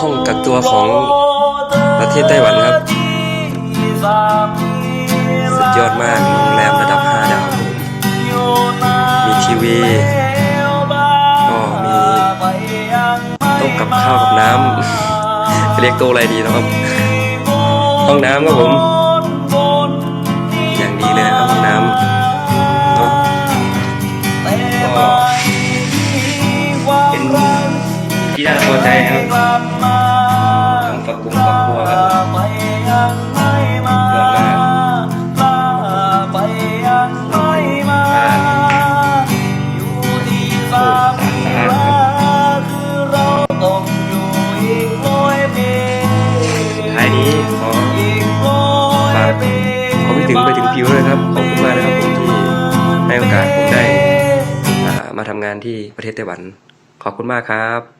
ห้องกักตัวของประเทศไต้หวันครับ สุดยอดมากโรงแรมระดับ 5 ดาว มีทีวี ก็มีโต๊ะกับข้าวกับน้ำเรียกโต๊ะอะไรดีนะครับ ห้องน้ำครับผม น่าพอใจครับทั้งฝักกุ้งฝักบัวครับยอดมากสะอาดสุดท้ายนี้ขอฝากขอไปถึงไปถึงผิวเลยครับ ขอบคุณมากนะครับผมที่ให้โอกาสผมได้มาทำงานที่ประเทศไต้หวัน ขอบคุณมากครับ